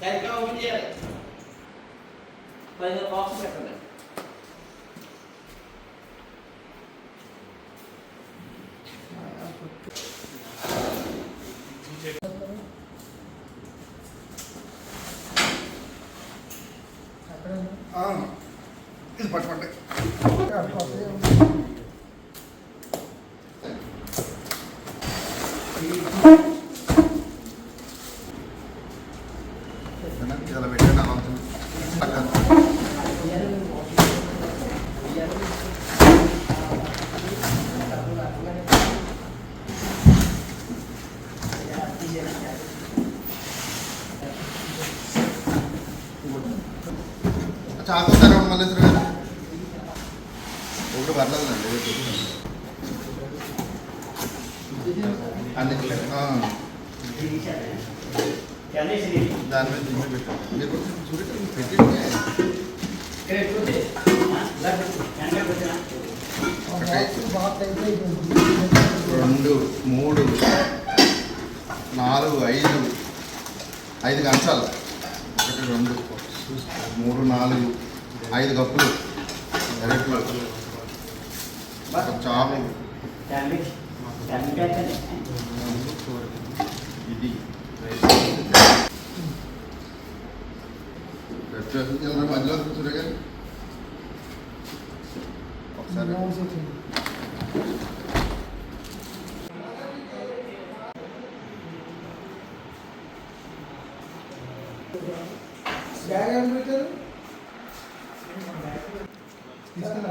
సరిగ్గా ఓపెన్ చేయాలి పైన బాక్స్ పెట్టండి ఆ, ఇది పట్టుకోండి ఇలా పెట్టండి అలా ఉంటుంది. పక్కన. చాకు మల్లేశ్వర గారు. ఒకటి పర్లేదండి అన్ని దాని మీద దీని మీద పెట్టండి మీరు చూడండి పెట్టండి. రెండు మూడు నాలుగు ఐదు ఐదు కంచాలు ఒకటి రెండు మూడు నాలుగు ఐదు కప్పులు. ఎరట్లు చాపు ఇది. మధ్యలో సూర్య గారు ఒకసారి. బ్యాగ్ ఎంత పెట్టారు? सर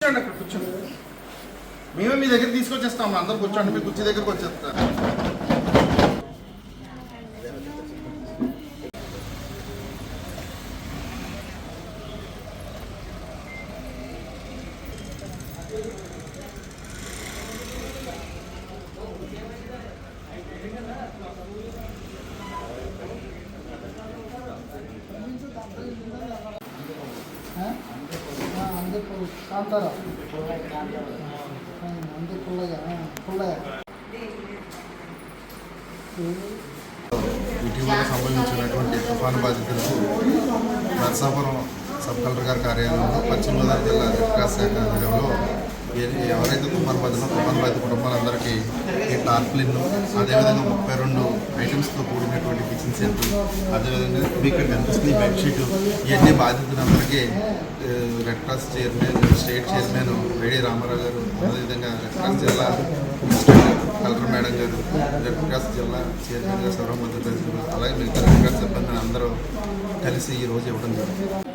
కూర్చోండి అక్కడ కూర్చోండి. మేమే మీ దగ్గర తీసుకొచ్చేస్తాం అందరు కూర్చోండి మీ కుర్చీ దగ్గరకు వచ్చేస్తాం అందరు కాంతారా అందరు పుల్లయ్య పుల్లయ్య ఇటీవల సంభవించినటువంటి తుఫాను బాధితులకు నర్సాపురం సబ్ కలెక్టర్ గారి కార్యాలయంలో పశ్చిమ గోదావరి జిల్లా రెడ్ క్రాస్ శాఖ ఆధ్వర్యంలో ఏ- ఎవరైతే తుఫాను బాధితులో తుఫాను బాధిత కుటుంబాలందరికీ ఈ టార్ప్లిన్ అదేవిధంగా ముప్పై రెండు ఐటమ్స్తో కూడినటువంటి కిచెన్ సెట్ అదేవిధంగా మీకు కనిపిస్తుంది బెడ్షీట్ ఇవన్నీ బాధితులందరికీ Red Cross chairman state chairman వేడి రామారావు గారు అదేవిధంగా రెడ్ క్రాస్ జిల్లా కలెక్టర్ మేడం గారు రెడ్ క్రాస్ జిల్లా చైర్మన్ గారు సర్వ గారు అలాగే మిగతా రెడ్ క్రాస్ సిబ్బంది అందరూ కలిసి ఈ రోజు ఇవ్వడం జరిగింది.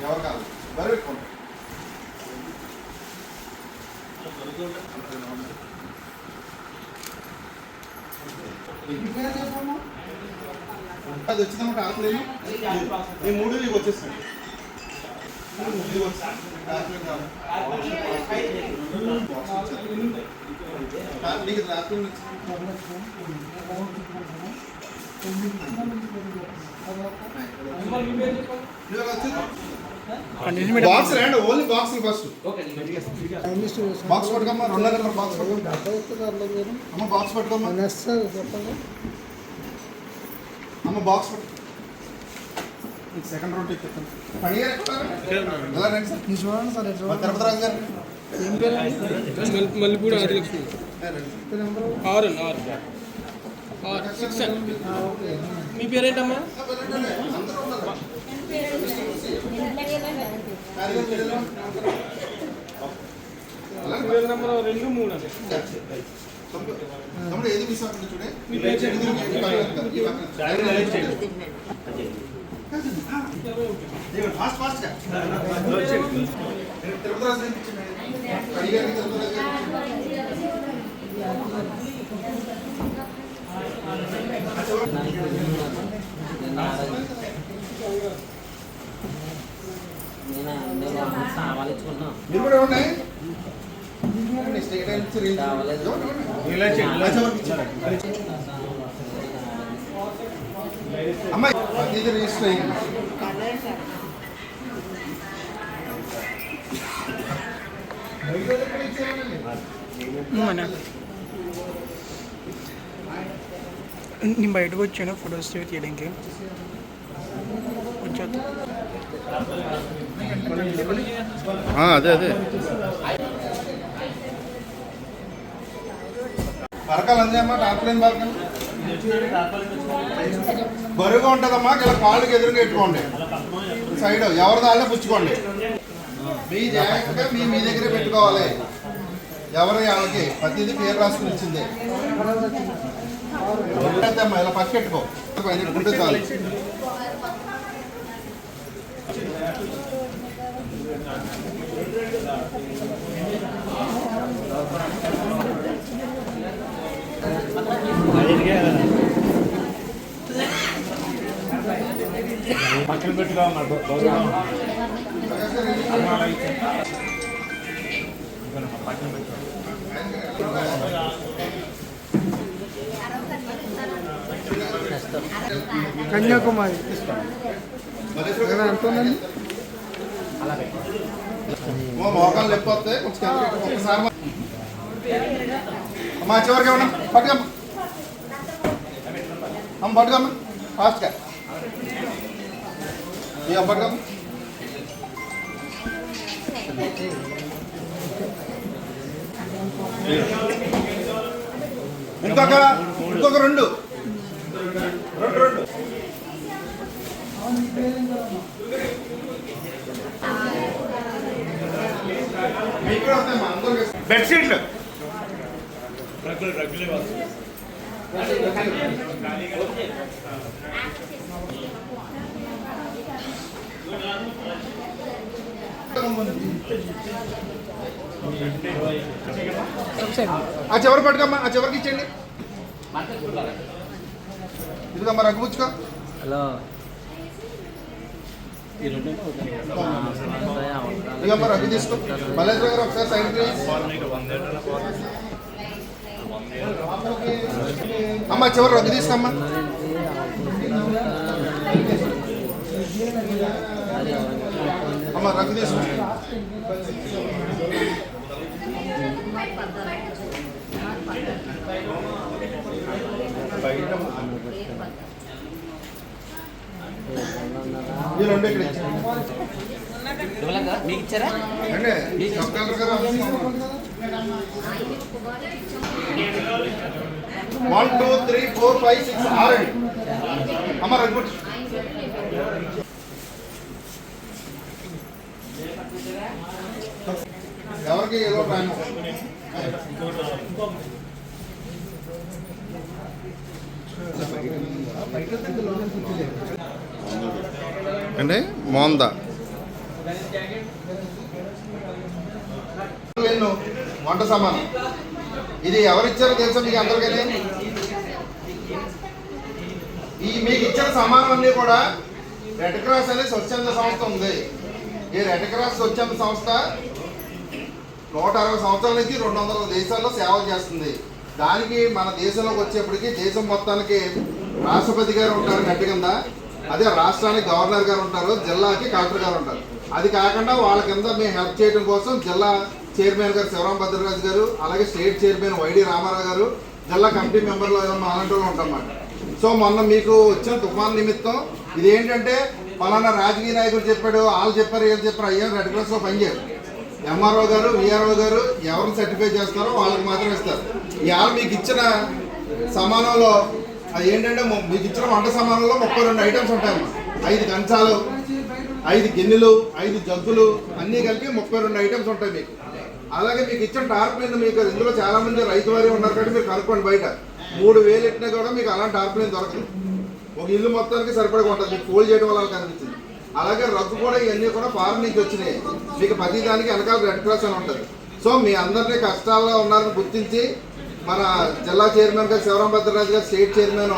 ఎవరు కాదు బరువు పెట్టుకోండి అది వచ్చిందన్నమాట ఆకలేదు నేను మూడు నీకు వచ్చేస్తాను ఇది వచ్చేస్తాను. బాక్స్ రండి ఓన్లీ బాక్స్ ఫస్ట్. బాక్స్ పట్టుకోమ్మా రెండో నెంబర్ బాక్స్ అమ్మ బాక్స్ పట్టుకోమ్మా. చెప్పండి అమ్మ బాక్స్ పట్టు. సెకండ్ రౌండ్ చెప్తాను పడిగా ఎలా రండి సార్? మీరు చూడండి సార్ తిరుపతి రాజు గారు మల్లెపూడి ఆదిలక్ష్మి నెంబరు ఆరు ఆరు ఆరు సిక్స్ మీ పేరేంటమ్మా నెంబర్ రెండు మూడు అండి తమ్ముడు ఏది మిస్ అవుతుంది చూడే మీ పేరు చెప్పండి. ఫాస్ట్ ఫాస్ట్గా తిరుపతి రాజు మీరు కూడా ఉన్నాయి అమ్మాయి రిజిస్టర్ అయ్యింది నేను బయటకు వచ్చాను ఫొటోస్ తీయడానికి కొంచెం అదే అదే. పరకాలు అందేమ్మా టాప్లైన్ పరకాలు. బరువుగా ఉంటుందమ్మా ఇలా కాళ్ళకి ఎదురుగా పెట్టుకోండి. సైడ్ ఎవరి దాళ్ళే పుచ్చుకోండి. మీ జాగ్రత్తగా మీ మీ దగ్గరే పెట్టుకోవాలి. ఎవరి వాళ్ళకి ప్రతిదీ పేరు రాసుకుని ఇచ్చింది. అమ్మా ఇలా పక్కెట్టుకో పైన పెట్టుకుంటే చాలు. పక్కన పెట్టుకోమన్నారు కన్యాకుమారి మల్లేశ్వర ఎంత ఉందండి ఓ మోకాలు నొప్పి వస్తే కొంచెం కిందకి పెట్టు. ఒక్కసారి మా- అమ్మా చివరికి ఏమన్నా పట్టుకమ్మ అమ్మ పట్టుకమ్మ ఫాస్ట్గా ఇక పట్టుకమ్మ ఇంకొక ఇంకొక రెండు. రెండు రెండు. మీకు ఆ చివరి పట్టుకమ్మా ఆ చివరికి ఇచ్చేయండి. ఇదిగమ్మా రగ్గు పుచ్చుకో. హలో. ఇదిగమ్మా రగ్గు తీసుకో. మల్లేశ్వర గారు ఒకసారి సైడ్ ప్లీజ్ అమ్మ చివరి రగ్గు తీసుకోమ్మా అమ్మ తీసుకో. ఇక్కడ ఇచ్చేయండి. మీకు ఇచ్చారా? One two three four five six ఆరు అమ్మ రగ్గుట్ ఎవరికి ఏదో టైం అండి మోందా. వంట సామాను. ఇది ఎవరిచ్చారో తెలుసా మీకు అందరికీ ఈ మీకు ఇచ్చిన సామానం అన్నీ కూడా రెడ్ క్రాస్ అనే స్వచ్ఛంద సంస్థ ఉంది. ఈ రెడ్ క్రాస్ స్వచ్ఛంద సంస్థ నూట అరవై సంవత్సరాల నుంచి రెండు వందల దేశాల్లో సేవలు చేస్తుంది. దానికి మన దేశంలోకి వచ్చేప్పటికి దేశం మొత్తానికి రాష్ట్రపతి గారు ఉంటారు గట్టి కింద. అదే రాష్ట్రానికి గవర్నర్ గారు ఉంటారు జిల్లాకి కలెక్టర్ గారు ఉంటారు. అది కాకుండా వాళ్ళ కింద మేము హెల్ప్ చేయడం కోసం జిల్లా చైర్మన్ గారు శివరాం భద్రరాజు గారు అలాగే స్టేట్ చైర్మన్ వైడి రామారావు గారు జిల్లా కమిటీ మెంబర్లు అలాంటి వాళ్ళు ఉంటామన్నమాట సో మొన్న మీకు వచ్చిన తుఫాన్ నిమిత్తం ఇది ఏంటంటే పలానా రాజకీయ నాయకుడు చెప్పాడు వాళ్ళు చెప్పారు వీళ్ళు చెప్పారు అయ్యా రెడ్ క్రాస్లో పనిచేయరు. ఎంఆర్ఓ గారు విఆర్ఓ గారు ఎవరిని సర్టిఫై చేస్తారో వాళ్ళకి మాత్రం ఇస్తారు. ఇవాళ మీకు ఇచ్చిన సమానంలో అది ఏంటంటే మీకు ఇచ్చిన వంట సమానంలో ముప్పై రెండు ఐటమ్స్ ఉంటాయి ఐదు కంచాలు ఐదు గిన్నెలు ఐదు జగ్గులు అన్నీ కలిపి ముప్పై రెండు ఐటమ్స్ ఉంటాయి మీకు. అలాగే మీకు ఇచ్చిన టార్ప్లిన్ మీకు ఇందులో చాలా మంది రైతు వారి ఉన్నారు కాబట్టి మీరు కనుక్కోండి బయట. మూడు వేలు ఎట్టినా కూడా మీకు అలాంటి టార్ప్లిన్ దొరకదు. ఒక ఇల్లు మొత్తానికి సరిపడగా ఉంటుంది. మీకు ఫోల్డ్ చేయడం వల్ల కనిపించింది. అలాగే రగ్గు కూడా ఇవన్నీ కూడా ఫారెన్ నుంచి వచ్చినాయి. మీకు ప్రతి దానికి వెనకాల రెడ్ క్రాస్ అని ఉంటుంది. సో మీ అందరినీ కష్టాల్లో ఉన్నారని గుర్తించి మన జిల్లా చైర్మన్ గారు శివరాం భద్రరాజు గారు స్టేట్ చైర్మన్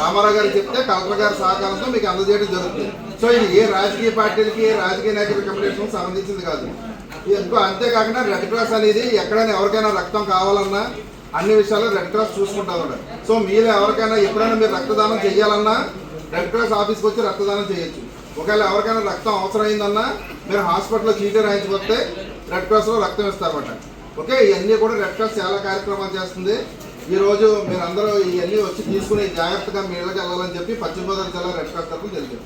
రామారావు గారు చెప్తే కలెక్టర్ గారి సహకారంతో మీకు అందజేయడం జరుగుతుంది. సో ఇది ఏ రాజకీయ పార్టీలకి ఏ రాజకీయ నాయకుల రికమెండేషన్ సంబంధించింది కాదు. ఇంకో అంతేకాకుండా రెడ్ క్రాస్ అనేది ఎక్కడైనా ఎవరికైనా రక్తం కావాలన్నా అన్ని విషయాల్లో రెడ్ క్రాస్ చూసుకుంటారు సో మీరు ఎవరికైనా ఎప్పుడైనా మీరు రక్తదానం చేయాలన్నా రెడ్ క్రాస్ ఆఫీస్కి వచ్చి రక్తదానం చేయొచ్చు. ఒకవేళ ఎవరికైనా రక్తం అవసరమైందన్నా మీరు హాస్పిటల్లో చీటీ రాయించుకొస్తే రెడ్ క్రాస్లో రక్తం ఇస్తారన్నమాట. ఓకే ఇవన్నీ కూడా రెడ్ క్రాస్ చాలా కార్యక్రమాలు చేస్తుంది. ఈరోజు మీరందరూ ఇవన్నీ వచ్చి తీసుకుని జాగ్రత్తగా మీ ఇళ్ళకి వెళ్ళాలని చెప్పి పశ్చిమ గోదావరి జిల్లా రెడ్ క్రాస్ తరఫున తెలియదు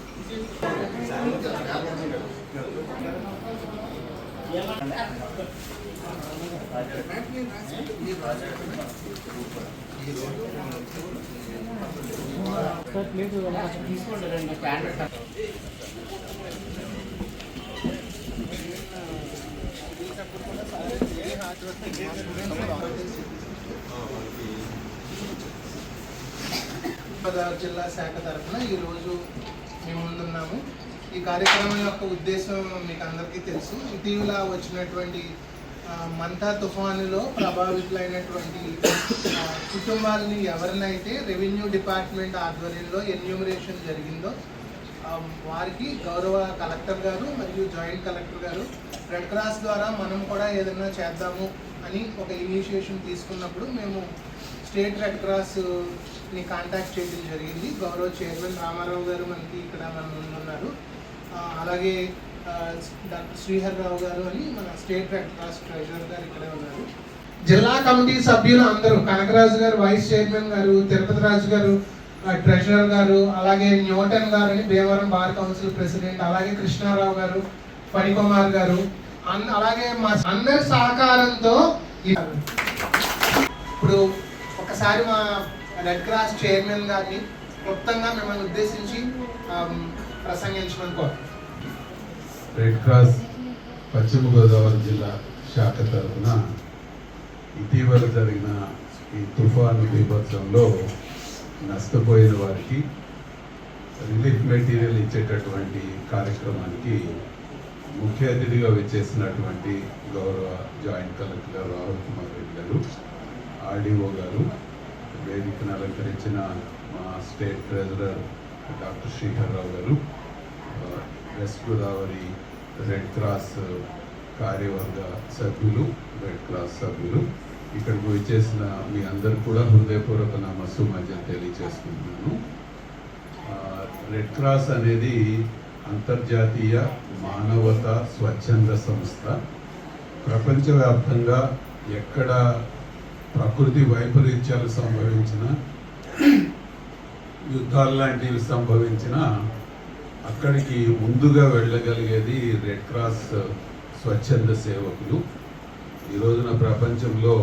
గోదావరి జిల్లా శాఖ తరఫున ఈరోజు మేము ముందున్నాము ఈ కార్యక్రమం యొక్క ఉద్దేశం మీకు అందరికీ తెలుసు. ఇటీవల వచ్చినటువంటి మంతా తుఫానులో ప్రభావితులైనటువంటి కుటుంబాలని ఎవరినైతే రెవెన్యూ డిపార్ట్మెంట్ ఆధ్వర్యంలో ఎన్యూమరేషన్ జరిగిందో వారికి గౌరవ కలెక్టర్ గారు మరియు జాయింట్ కలెక్టర్ గారు రెడ్ క్రాస్ ద్వారా మనం కూడా ఏదైనా చేద్దాము అని ఒక ఇనిషియేషన్ తీసుకున్నప్పుడు మేము స్టేట్ రెడ్ క్రాస్ని కాంటాక్ట్ చేయడం జరిగింది. గౌరవ చైర్మన్ రామారావు గారు మనకి ఇక్కడ మన ఉన్నారు. అలాగే డాక్టర్ శ్రీహర్ రావు గారు అని మన స్టేట్ బ్యాంక్ క్రాస్ ట్రెజరర్ గారు ఇక్కడే ఉన్నారు. జిల్లా కమిటీ సభ్యులు అందరూ కనకరాజు గారు వైస్ చైర్మన్ గారు తిరుపతి రాజు గారు ట్రెజరర్ గారు అలాగే న్యూటన్ గారు అని భీమవరం బార్ కౌన్సిల్ ప్రెసిడెంట్ అలాగే కృష్ణారావు గారు ఫణికుమార్ గారు అన్- అలాగే మా అందరి సహకారంతో ఇప్పుడు ఒకసారి మా రెడ్ క్రాస్ చైర్మన్ గారిని క్లుప్తంగా మిమ్మల్ని ఉద్దేశించి ఆమ్, ప్రసంగించమని కోరు రెడ్ క్రాస్ పశ్చిమ గోదావరి జిల్లా శాఖ తరఫున ఇటీవల జరిగిన ఈ తుఫాను బీభత్సంలో నష్టపోయిన వారికి రిలీఫ్ మెటీరియల్ ఇచ్చేటటువంటి కార్యక్రమానికి ముఖ్య అతిథిగా వచ్చేసినటువంటి గౌరవ joint collector Rahul Kumar Reddy garu RDO garu వేదికను అలంకరించిన మా state treasurer doctor Srihar Rao garu west Godavari red cross కార్యవర్గ సభ్యులు రెడ్ క్రాస్ సభ్యులు. ఇక్కడికి వచ్చేసిన మీ అందరు కూడా హృదయపూర్వక నమస్సు మధ్య తెలియజేసుకుంటున్నాను. రెడ్ క్రాస్ అనేది అంతర్జాతీయ మానవత స్వచ్ఛంద సంస్థ. ప్రపంచవ్యాప్తంగా ఎక్కడ ప్రకృతి వైపరీత్యాలు సంభవించిన యుద్ధాలు లాంటివి సంభవించిన అక్కడికి ముందుగా వెళ్ళగలిగేది రెడ్ క్రాస్ స్వచ్ఛంద సేవకులు. ఈ రోజున ప్రపంచంలో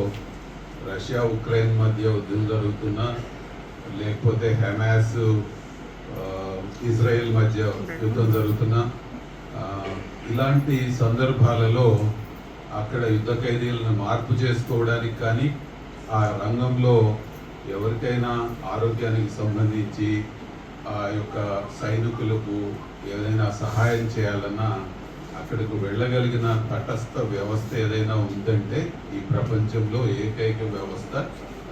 రష్యా ఉక్రెయిన్ మధ్య యుద్ధం జరుగుతున్నా లేకపోతే హెమాస్ ఇజ్రాయెల్ మధ్య యుద్ధం జరుగుతున్న ఇలాంటి సందర్భాలలో అక్కడ యుద్ధ ఖైదీలను మార్పు చేసుకోవడానికి కానీ ఆ రంగంలో ఎవరికైనా ఆరోగ్యానికి సంబంధించి ఆ యొక్క సైనికులకు ఏదైనా సహాయం చేయాలన్నా అక్కడికి వెళ్ళగలిగిన తటస్థ వ్యవస్థ ఏదైనా ఉందంటే ఈ ప్రపంచంలో ఏకైక వ్యవస్థ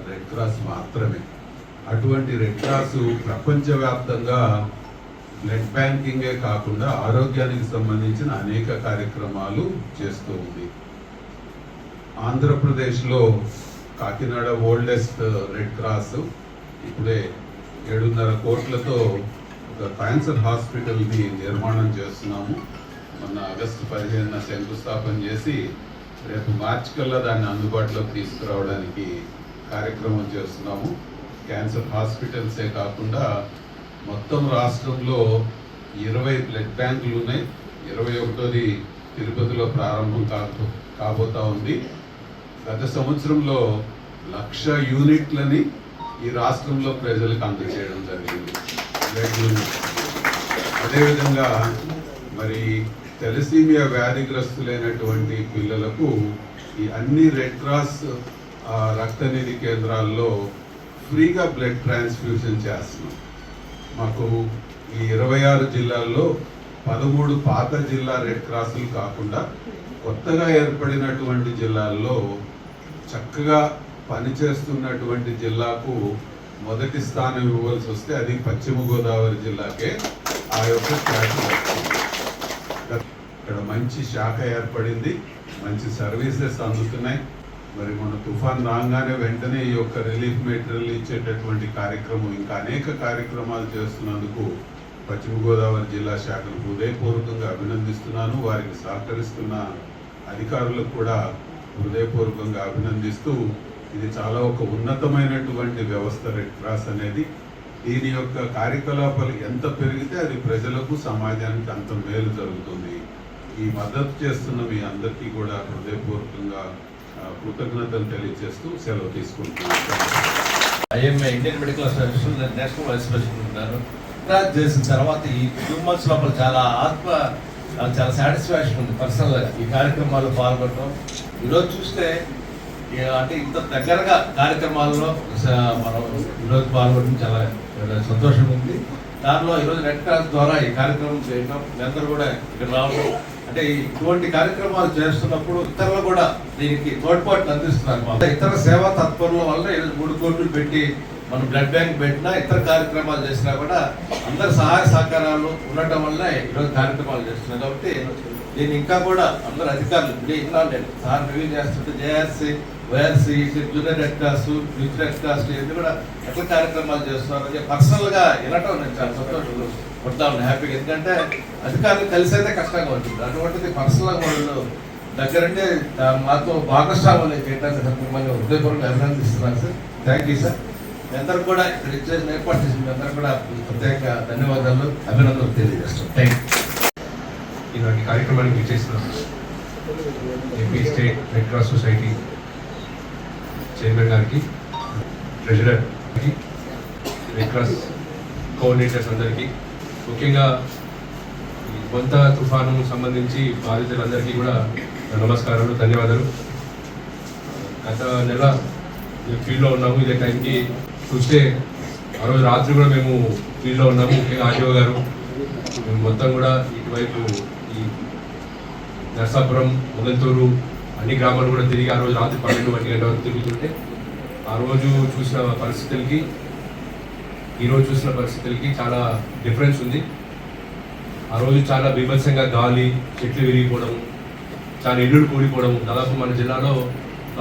రెడ్ క్రాస్ మాత్రమే. అటువంటి రెడ్ క్రాస్ ప్రపంచవ్యాప్తంగా బ్లడ్ బ్యాంకింగే కాకుండా ఆరోగ్యానికి సంబంధించిన అనేక కార్యక్రమాలు చేస్తూ ఉంది. ఆంధ్రప్రదేశ్లో కాకినాడ ఓల్డెస్ట్ రెడ్ క్రాస్ ఇప్పుడే ఏడున్నర కోట్లతో ఒక క్యాన్సర్ హాస్పిటల్ని నిర్మాణం చేస్తున్నాము. మొన్న ఆగస్టు పదిహేనున శంకుస్థాపన చేసి రేపు మార్చి కల్లా దాన్ని అందుబాటులోకి తీసుకురావడానికి కార్యక్రమం చేస్తున్నాము. క్యాన్సర్ హాస్పిటల్సే కాకుండా మొత్తం రాష్ట్రంలో ఇరవై బ్లడ్ బ్యాంకులు ఉన్నాయి. ఇరవై ఒకటోది తిరుపతిలో ప్రారంభం కాబో కాబోతా ఉంది. గత సంవత్సరంలో లక్ష యూనిట్లని ఈ రాష్ట్రంలో ప్రజలకు అందజేయడం జరిగింది. బ్లడ్ అదేవిధంగా మరి తెలసీమియా వ్యాధిగ్రస్తులైనటువంటి పిల్లలకు ఈ అన్ని రెడ్ క్రాస్ రక్తనిధి కేంద్రాల్లో ఫ్రీగా బ్లడ్ ట్రాన్స్ఫ్యూషన్ చేస్తున్నాం. మాకు ఈ ఇరవై ఆరు జిల్లాల్లో పదమూడు పాత జిల్లా రెడ్ క్రాసులు కాకుండా కొత్తగా ఏర్పడినటువంటి జిల్లాల్లో చక్కగా పనిచేస్తున్నటువంటి జిల్లాకు మొదటి స్థానం ఇవ్వవలసి వస్తే అది పశ్చిమ గోదావరి జిల్లాకే ఆ యొక్క ఇక్కడ మంచి శాఖ ఏర్పడింది మంచి సర్వీసెస్ అందుతున్నాయి. మరి మన తుఫాన్ రాగానే వెంటనే ఈ యొక్క రిలీఫ్ మెటీరియల్ ఇచ్చేటటువంటి కార్యక్రమం ఇంకా అనేక కార్యక్రమాలు చేస్తున్నందుకు పశ్చిమ గోదావరి జిల్లా శాఖను హృదయపూర్వకంగా అభినందిస్తున్నాను. వారికి సహకరిస్తున్న అధికారులకు కూడా హృదయపూర్వకంగా అభినందిస్తూ ఇది చాలా ఒక ఉన్నతమైనటువంటి వ్యవస్థ రెడ్ క్రాస్ అనేది. దీని యొక్క కార్యకలాపాలు ఎంత పెరిగితే అది ప్రజలకు సమాజానికి అంత మేలు జరుగుతుంది. ఈ మద్దతు చేస్తున్న మీ అందరికీ కూడా హృదయపూర్వకంగా ఆ, కృతజ్ఞతలు తెలియజేస్తూ సెలవు తీసుకుంటున్నాను. IMA Indian Medical Association national vice president ఉన్నాను క్రాక్ చేసిన తర్వాత ఈ టూ మంత్స్ లోపల చాలా ఆత్మ చాలా సాటిస్ఫాక్షన్ ఉంది పర్సనల్గా. ఈ కార్యక్రమాల్లో పాల్గొనడం. ఈరోజు చూస్తే అంటే ఇంత దగ్గరగా కార్యక్రమాల్లో మనం ఈరోజు పాల్గొనడం చాలా సంతోషం ఉంది దానిలో ఈరోజు రెడ్ క్రాస్ ద్వారా ఈ కార్యక్రమం చేయడం అందరూ కూడా ఇక్కడ రావడం అంటే ఇటువంటి కార్యక్రమాలు చేస్తున్నప్పుడు ఇతరులు కూడా దీనికి తోడ్పాటును అందిస్తున్నారు. మాకు. ఇతర సేవా తత్పరుల వల్ల ఈరోజు మూడు కోట్లు పెట్టి మనం బ్లడ్ బ్యాంక్ పెట్టినా ఇతర కార్యక్రమాలు చేసినా కూడా అందరి సహాయ సహకారాలు ఉండటం వల్ల ఈరోజు కార్యక్రమాలు చేస్తున్నాం కాబట్టి దీన్ని ఇంకా కూడా అందరు అధికారులు ఇదే ఇన్నా సార్ రివ్యూ చేస్తుంటే JRC YRC junior Red Cross youth Red Cross ఇవన్నీ కూడా ఎట్లా కార్యక్రమాలు చేస్తున్నారు? పర్సనల్గా వినటం నేను చాలా సంతోషం ఉంటాను హ్యాపీగా. ఎందుకంటే అధికారులు కలిసి అయితే కష్టంగా ఉంటుంది. అటువంటిది పర్సనల్ వాళ్ళు దగ్గరంటే మాతో భాగస్వాములు చేయడానికి మిమ్మల్ని హృదయపూర్వకంగా అభినందిస్తున్నాను సార్. థ్యాంక్ యూ సార్ మీ అందరూ కూడా ఇక్కడ ఇచ్చేసిన ఏర్పాటు చేసిన మీ అందరూ కూడా ప్రత్యేక ధన్యవాదాలు అభినందనలు తెలియజేస్తాం థ్యాంక్ యూ ఈనాటి కార్యక్రమానికి విచ్చేసిన AP state Red Cross society chairman గారికి ట్రెజరర్కి రెడ్ క్రాస్ కోఆర్డినేటర్స్ అందరికీ ముఖ్యంగా ఈ కొంత తుఫాను సంబంధించి బాధితులందరికీ కూడా నమస్కారాలు ధన్యవాదాలు. గత నెల ఫీల్డ్లో ఉన్నాము ఇదే టైంకి చూస్తే ఆ రోజు రాత్రి కూడా మేము ఫీల్డ్లో ఉన్నాము ముఖ్యంగా ఆర్టీఓ గారు. మేము మొత్తం కూడా ఇటువైపు ఈ నర్సాపురం మొగల్తూరు అన్ని గ్రామాలు కూడా తిరిగి ఆ రోజు రాత్రి పన్నెండు ఒంటి గంటల వరకు తిరుగుతుంటే ఆ రోజు చూసిన పరిస్థితులకి ఈరోజు చూసిన పరిస్థితులకి చాలా డిఫరెన్స్ ఉంది. ఆ రోజు చాలా బీభత్సంగా గాలి చెట్లు విరిగిపోవడం చాలా ఇల్లులు కూలిపోవడం దాదాపు మన జిల్లాలో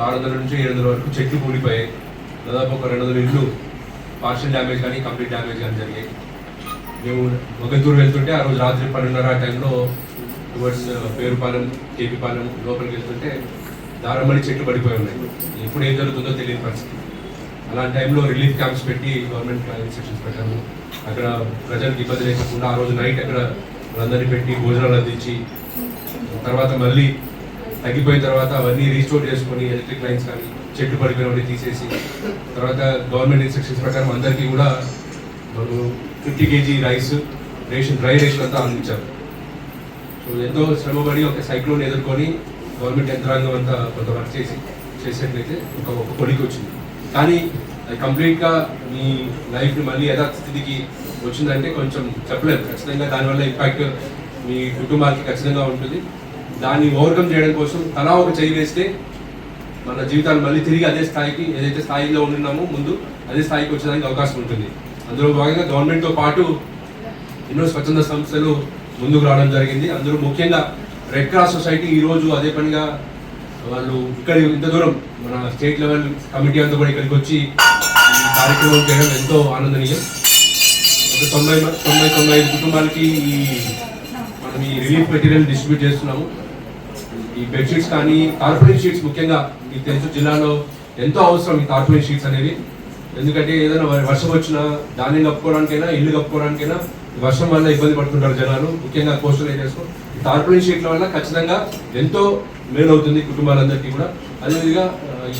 ఆరు వందల నుంచి ఏడు వందల వరకు చెట్లు కూలిపోయాయి. దాదాపు ఒక రెండు వందల ఇల్లు పార్షల్ డ్యామేజ్ కానీ కంప్లీట్ డ్యామేజ్ కానీ జరిగాయి. మేము మొగంతూరు వెళ్తుంటే ఆ రోజు రాత్రి పన్నెండున్నర టైంలో టువర్డ్స్ పేరుపాలెం కేపీపాలెం లోపలికి వెళ్తుంటే దారమణి చెట్లు పడిపోయి ఉన్నాయి. ఎప్పుడు ఏం జరుగుతుందో తెలియని పరిస్థితి. అలాంటి టైంలో రిలీఫ్ క్యాంప్స్ పెట్టి గవర్నమెంట్ ఇన్స్ట్రక్షన్స్ పెట్టాము. అక్కడ ప్రజలకు ఇబ్బంది లేకుండా ఆ రోజు నైట్ అక్కడ వాళ్ళందరినీ పెట్టి భోజనాలు అందించి తర్వాత మళ్ళీ తగ్గిపోయిన తర్వాత అవన్నీ రీస్టోర్ చేసుకొని ఎలక్ట్రిక్ లైన్స్ కానీ చెట్టు పడిపోయినవన్నీ తీసేసి తర్వాత గవర్నమెంట్ ఇన్స్ట్రక్షన్స్ ప్రకారం అందరికీ కూడా fifty KG rice ration dry ration అంతా అందించారు ఎంతో శ్రమపడి ఒక సైక్లోన్ ఎదుర్కొని గవర్నమెంట్ యంత్రాంగం అంతా కొంత వర్క్ చేసి చేసేట్లయితే ఒక ఒక కొలికి వచ్చింది. కానీ అది కంప్లీట్గా మీ లైఫ్ని మళ్ళీ యథాస్థితికి వచ్చిందంటే కొంచెం చెప్పలేదు ఖచ్చితంగా దానివల్ల ఇంపాక్ట్ మీ కుటుంబానికి ఖచ్చితంగా ఉంటుంది. దాన్ని ఓవర్కమ్ చేయడం కోసం తలా ఒక చేయి వేస్తే మన జీవితాలు మళ్ళీ తిరిగి అదే స్థాయికి ఏదైతే స్థాయిలో ఉంటున్నామో ముందు అదే స్థాయికి వచ్చేదానికి అవకాశం ఉంటుంది. అందులో భాగంగా గవర్నమెంట్తో పాటు ఎన్నో స్వచ్ఛంద సంస్థలు ముందుకు రావడం జరిగింది. అందులో ముఖ్యంగా రెడ్ క్రాస్ సొసైటీ ఈరోజు అదే పనిగా వాళ్ళు ఇక్కడ ఇంత దూరం మన స్టేట్ లెవెల్ కమిటీ అంతా కూడా ఇక్కడికి వచ్చి కార్యక్రమం చేయడం ఎంతో ఆనందనీయం. ఒక తొంభై తొంభై తొంభై ఐదు కుటుంబాలకి ఈ మనం ఈ రిలీఫ్ మెటీరియల్ డిస్ట్రిబ్యూట్ చేస్తున్నాము. ఈ బెడ్షీట్స్ కానీ కార్పొరేట్ షీట్స్ ముఖ్యంగా మీకు తెలుసు జిల్లాలో ఎంతో అవసరం ఈ కార్పొరేట్ షీట్స్ అనేవి. ఎందుకంటే ఏదైనా వర్షం వచ్చినా ధాన్యం కప్పుకోవడానికైనా ఇల్లు కప్పుకోవడానికైనా వర్షం వల్ల ఇబ్బంది పడుతుంటారు జనాలు. ముఖ్యంగా కోస్టల్ ఏరియాస్లో ఈ షీట్ల వల్ల ఖచ్చితంగా ఎంతో మేలు అవుతుంది కుటుంబాలందరికీ కూడా. అదేవిధంగా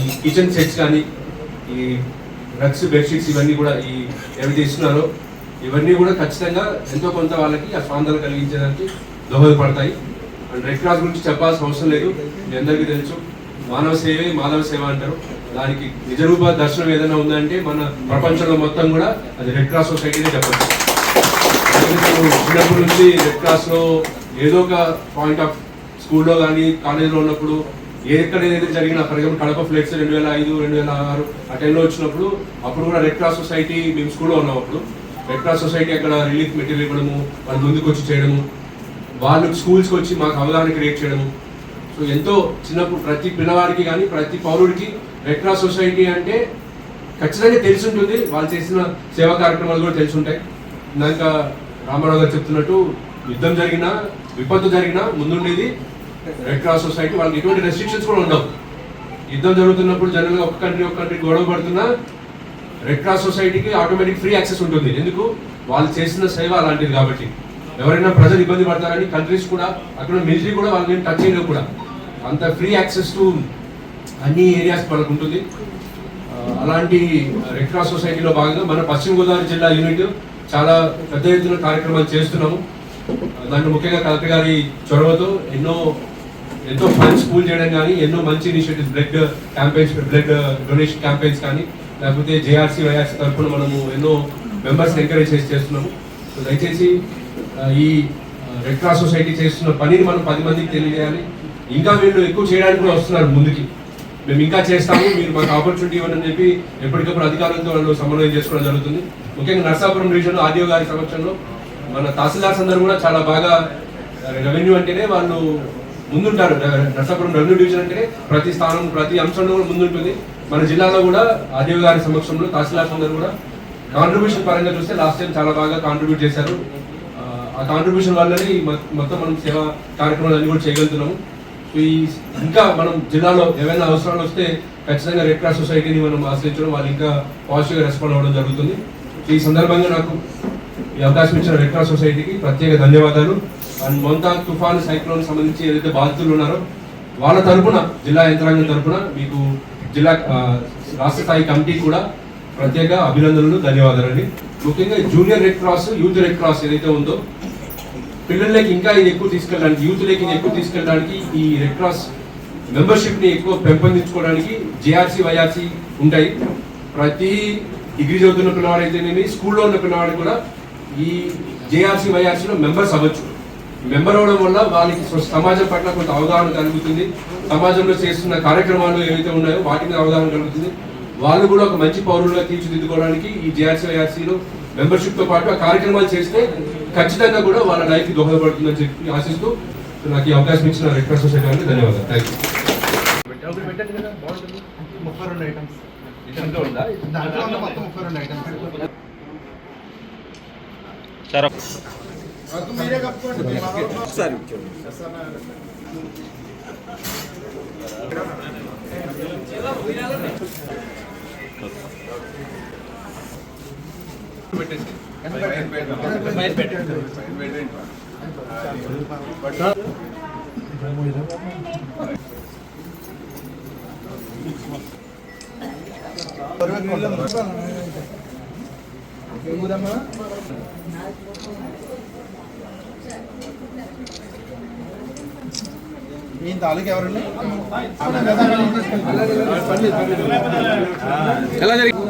ఈ కిచెన్ సెట్స్ కానీ ఈ రగ్స్ బెడ్షీట్స్ ఇవన్నీ కూడా ఈ ఏవైతే ఇస్తున్నారో ఇవన్నీ కూడా ఖచ్చితంగా ఎంతో కొంత వాళ్ళకి ఆ స్వాందన కలిగించడానికి దోహదపడతాయి. అండ్ రెడ్ క్రాస్ గురించి చెప్పాల్సిన అవసరం లేదు. మీ అందరికీ తెలుసు. మానవ సేవే మానవ సేవ అంటారు. దానికి నిజరూప దర్శనం ఏదైనా ఉందంటే మన ప్రపంచంలో మొత్తం కూడా అది రెడ్ క్రాస్ సొసైటీనే చెప్పచ్చు. నేను చిన్నప్పటి నుంచి రెడ్ క్రాస్లో ఏదో ఒక పాయింట్ ఆఫ్ స్కూల్లో కానీ కాలేజీలో ఉన్నప్పుడు ఎక్కడ ఏదైతే జరిగిన ఫర్ ఎగ్జాంపుల్ కడప ఫ్లెక్స్ రెండు వేల ఐదు రెండు వేల ఆరు ఆ టైంలో వచ్చినప్పుడు అప్పుడు కూడా రెడ్ క్రాస్ సొసైటీ మేము స్కూల్లో ఉన్నాం అప్పుడు రెడ్ క్రాస్ సొసైటీ అక్కడ రిలీఫ్ మెటీరియల్ ఇవ్వడము వాళ్ళు ముందుకు వచ్చి చేయడము వాళ్ళు స్కూల్స్కి వచ్చి మాకు అవగాహన క్రియేట్ చేయడము. సో ఎంతో చిన్నప్పుడు ప్రతి పిల్లవాడికి కానీ ప్రతి పౌరుడికి రెడ్ క్రాస్ సొసైటీ అంటే ఖచ్చితంగా తెలిసి ఉంటుంది. వాళ్ళు చేసిన సేవా కార్యక్రమాలు కూడా తెలిసి ఉంటాయి. ఇంకా రామారావు గారు చెప్తున్నట్టు యుద్ధం జరిగినా విపత్తు జరిగినా ముందుండేది రెడ్ క్రాస్ సొసైటీ వాళ్ళకి ఎటువంటి రెస్ట్రిక్షన్స్ కూడా ఉండవు. యుద్ధం జరుగుతున్నప్పుడు జనరల్గా ఒక కంట్రీ ఒక కంట్రీ గొడవ పడుతున్నా రెడ్ క్రాస్ సొసైటీకి ఆటోమేటిక్ ఫ్రీ యాక్సెస్ ఉంటుంది. ఎందుకు? వాళ్ళు చేసిన సేవ అలాంటిది కాబట్టి. ఎవరైనా ప్రజలు ఇబ్బంది పడతారని కంట్రీస్ కూడా అక్కడ మిలిటరీ కూడా వాళ్ళని టచ్ చేయడం కూడా. అంత ఫ్రీ యాక్సెస్ టు అన్ని ఏరియాస్ వాళ్ళకు ఉంటుంది. అలాంటి రెడ్ క్రాస్ సొసైటీలో భాగంగా మన పశ్చిమ గోదావరి జిల్లా యూనిట్ చాలా పెద్ద ఎత్తున కార్యక్రమాలు చేస్తున్నాము. దాన్ని దాంట్లో ముఖ్యంగా కలెక్టర్ గారి చొరవతో ఎన్నో ఎంతో ఫండ్స్ పూల్ చేయడం కానీ ఎన్నో మంచి initiatives blood campaigns blood donation campaigns కానీ లేకపోతే జేఆర్సీ వైఆర్సీ తరఫున మనము ఎన్నో మెంబర్స్ ఎంకరేజ్ చేసి చేస్తున్నాము. సో దయచేసి ఈ రెడ్ క్రాస్ సొసైటీ చేస్తున్న పనిని మనం పది మందికి తెలియజేయాలి. ఇంకా వీళ్ళు ఎక్కువ చేయడానికి కూడా వస్తున్నారు ముందుకి. మేము ఇంకా చేస్తాము మీరు మాకు ఆపర్చునిటీ ఇవ్వండి అని చెప్పి ఎప్పటికప్పుడు అధికారులతో వాళ్ళు సమన్వయం చేసుకోవడం జరుగుతుంది. ముఖ్యంగా నర్సాపురం డివిజన్ ఆర్డీఓ గారి సమక్షంలో మన తహసీల్దార్స్ అందరూ కూడా చాలా బాగా రెవెన్యూ అంటేనే వాళ్ళు ముందుంటారు. నర్సాపురం రెవెన్యూ డివిజన్ అంటేనే ప్రతి స్థానం ప్రతి అంశంలో కూడా ముందుంటుంది. మన జిల్లాలో కూడా ఆర్డీఓ గారి సమక్షంలో తహసీల్దార్స్ అందరూ కూడా కాంట్రిబ్యూషన్ పరంగా చూస్తే లాస్ట్ టైం చాలా బాగా కాంట్రిబ్యూట్ చేశారు. ఆ, కాంట్రిబ్యూషన్ వల్లనే మొత్తం మనం సేవా కార్యక్రమాలు అన్ని కూడా చేయగలుగుతున్నాము. సో ఈ ఇంకా మనం జిల్లాలో ఏమైనా అవసరాలు వస్తే ఖచ్చితంగా రెడ్ క్రాస్ సొసైటీని మనం ఆశ్రయించడం వాళ్ళు ఇంకా పాజిటివ్గా రెస్పాండ్ అవ్వడం జరుగుతుంది. ఈ సందర్భంగా నాకు ఈ అవకాశం ఇచ్చిన రెడ్ క్రాస్ సొసైటీకి ప్రత్యేక ధన్యవాదాలు. అండ్ మొంతా తుఫాన్ సైక్లోన్ సంబంధించి ఏదైతే బాధితులు ఉన్నారో వాళ్ళ తరపున జిల్లా యంత్రాంగం తరపున మీకు జిల్లా రాష్ట్ర స్థాయి కమిటీ కూడా ప్రత్యేక అభినందనలు ధన్యవాదాలండి. ముఖ్యంగా junior Red Cross youth Red Cross ఏదైతే ఉందో పిల్లలకి ఇంకా ఇది ఎక్కువ తీసుకెళ్ళడానికి యూత్లకి ఇది ఎక్కువ తీసుకెళ్ళడానికి ఈ రెడ్ క్రాస్ మెంబర్షిప్ని ఎక్కువ పెంపొందించుకోవడానికి జేఆర్సీ వైఆర్సీ ఉంటాయి. ప్రతి డిగ్రీ చదువుతున్న పిల్లవాడు అయితేనేమి స్కూల్లో ఉన్న పిల్లవాడు కూడా ఈ జేఆర్సీ వైఆర్సీలో మెంబర్స్ అవ్వచ్చు. మెంబర్ అవడం వల్ల వాళ్ళకి సమాజం పట్ల కొంత అవగాహన కలుగుతుంది. సమాజంలో చేస్తున్న కార్యక్రమాలు ఏవైతే ఉన్నాయో వాటి మీద అవగాహన కలుగుతుంది. వాళ్ళు కూడా ఒక మంచి పౌరులుగా తీర్చిదిద్దుకోవడానికి ఈ జేఆర్సీ వైఆర్సీలో మెంబర్షిప్తో పాటు ఆ కార్యక్రమాలు చేస్తే ఖచ్చితంగా కూడా వాళ్ళ లైఫ్ దోహదపడుతుందని చెప్పి ఆశిస్తూ నాకు ఈ అవకాశం ఇచ్చిన రెడ్ క్రాస్ సొసైటీ గారికి ధన్యవాదాలు. థ్యాంక్ యూ ముప్పై రెండు ఐటమ్స్ ఇదంతా ఉందా? దాంట్లో ఉన్న మీ తాలూకు ఎవరండి? ఎలా జరిగింది?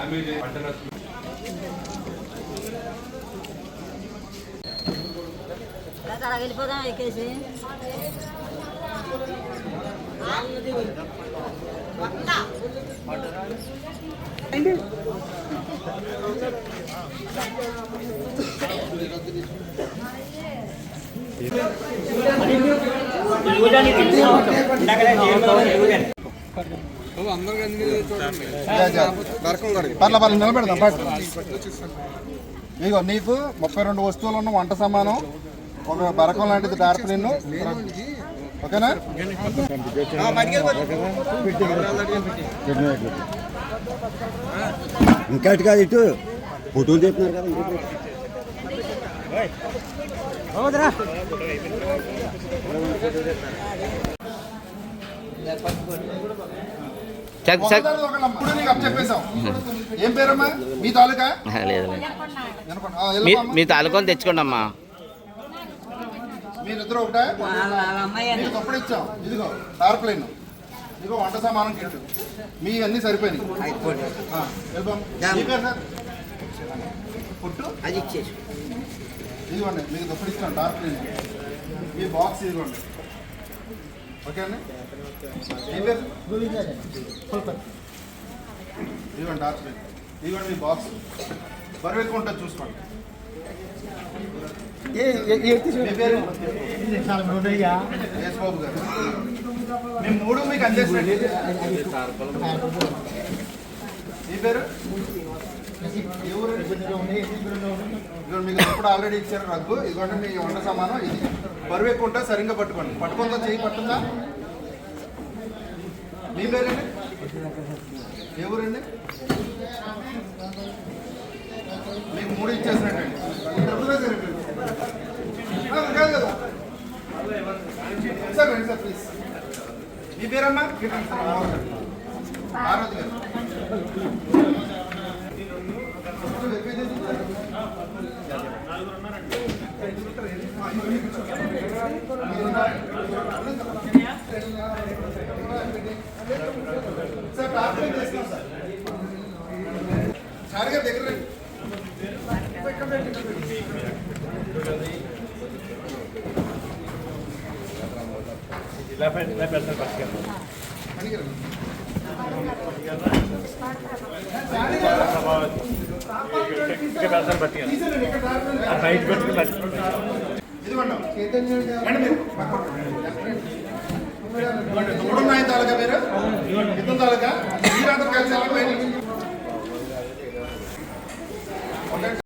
చెప్తాం అలా వెళ్ళిపోదాం ఎక్కేసి పర్ల పర్ల నిలబెడదాం. ఇదిగో నీకు ముప్పై రెండు వస్తువులు ఉన్న వంట సామానం ఒక బరకం లాంటిది టార్పలిన్ ఓకేనా? ఇంకా ఇటు. కాదు ఇటు ఫోటోలు చెప్తున్నారు కదా ఇంకొకటి. ఏం పేరమ్మా? మీ తాలూకా? లేదు మీ తాలూకొని తెచ్చుకోండి అమ్మా మీరిద్దరు ఒకటే? ఇచ్చాం. ఇదిగో టార్ప్లైన్ ఇదిగో వంట సామానం కిట్ మీ అన్నీ సరిపోయినాయి. పుట్టు? అది ఇచ్చేసి. ఇదిగోండి మీకు ఇచ్చాం టార్ప్లైన్ మీ బాక్స్ ఇదిగోండి. ఓకే అండి? మీ ఇదిగోండి బాక్స్. బరువు ఎక్కువ ఉంటుంది చూసుకోండి బాబు గారు. మేము మూడు మీకు అందేసినట్టు మీ పేరు? మీకు ఇప్పుడు ఆల్రెడీ ఇచ్చారు రగ్గు. ఇదిగోండి మీ వంట సమానం. ఇది బరువు ఎక్కువ ఉంటే సరిగ్గా పట్టుకోండి. పట్టుకుందా చేయి పట్టుందా మీ పేరండి? ఏ ఊరండి? మీకు మూడు ఇచ్చేసినట్టండి కాదు కదా. సార్ రండి సార్ ప్లీజ్. మీ పేరమ్మా? ఆరోగ్య గారు. సార్ టార్గెట్ చేస్తాం సార్ సార్ గారి దగ్గర రండి. మూడున్నాయి తాలూకా మీరు ఇద్దరు తాలూకా? మీరు మీరందరూ కలిసి వెళ్ళండి